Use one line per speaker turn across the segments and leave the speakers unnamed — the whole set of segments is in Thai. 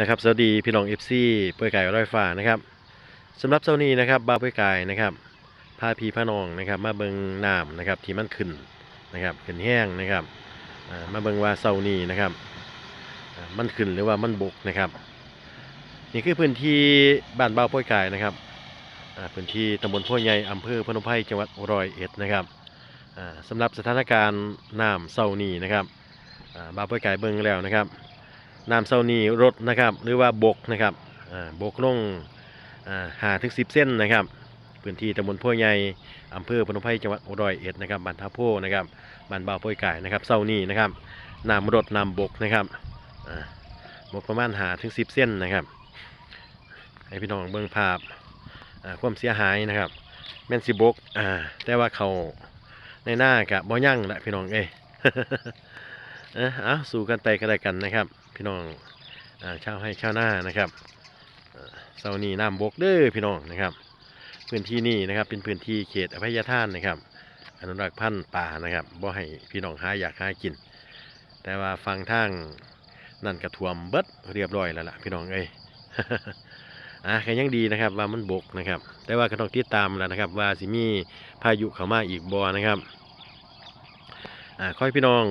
นะครับสวัสดีพี่น้องเอฟซีเปื่อยไก่ร้อยฟ้านะครับสำหรับเช้านี้นะครับบ่าเปื่อยไก่นะครับพาพี่พาน้องนะครับ มาเบิงน้ำนะครับที่มันขึ้นนะครับขึ้นแห้งนะครับมาเบิงว่าเช้านี้นะครับมันขึ้นหรือว่ามันบกนะครับ นี่คือพื้นที่บ้านบ่าเปื่อยไก่นะครับพื้นที่ตำบลพ่อใหญ่อำเภอพนมไพรจังหวัดร้อยเอ็ดนะครับอ่าสำหรับสถานการณ์น้ำเช้านี้นะครับบ่าเปื่อยไก่เบิงแล้วนะครับ น้ำเซานีรถนะครับหรือว่าบกนะครับบกลงหาถึงสิบเส้นนะครับพื้นที่ตำบลพ่อใหญ่อำเภอพนมไพรจังหวัดอุดรเอ็ดนะครับบ้านท่าโพนะครับบ้านบ่าวโพยไก่นะครับเซานีนะครับน้ำรถน้ำบกนะครับบกประมาณหาถึงสิบเส้นนะครับให้พี่น้องเบิ่งภาพความเสียหายนะครับแม่นสิบกอ่าแต่ว่าเขาในหน้ากะบ่ยั่งละพี่น้องเอ้ อ้อเอาสู่กันไปก็ได้กันนะครับ พี่น้องอ่าชาวให้ชาวนานะครับอ่าเสานีน้ำบกเด้อพี่น้องนะครับ พื้นที่นี่นะครับเป็นพื้นที่เขตอภัยทานนะครับ อนุรักษ์พันธุ์ป่านะครับบ่ให้พี่น้องหาอยากหากิน แต่ว่าฟังทางนั่นกระท่วมเบิดเรียบร้อยแล้วล่ะพี่น้องเอ้ยอะก็ยังดีนะครับว่ามันบกนะครับ แต่ว่าก็ต้องติดตามแล้วนะครับ ว่าสิมีพายุเข้ามาอีกบ่นะครับอ่าขอให้พี่น้อง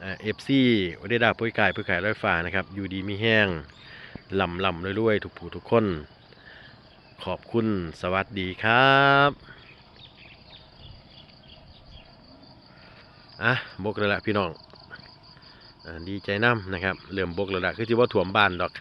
เอฟซีวันเดดาผู้กายผู้ขายร้อยฟ้านะครับ อยู่ดีมีแห้งลำลำรวยๆทุกผู้ทุกคน ขอบคุณสวัสดีครับอะบกแล้วละพี่น้องอดีใจน้ำนะครับเริ่มบกแล้วละคือที่ว่าถ่วมบ้านดอก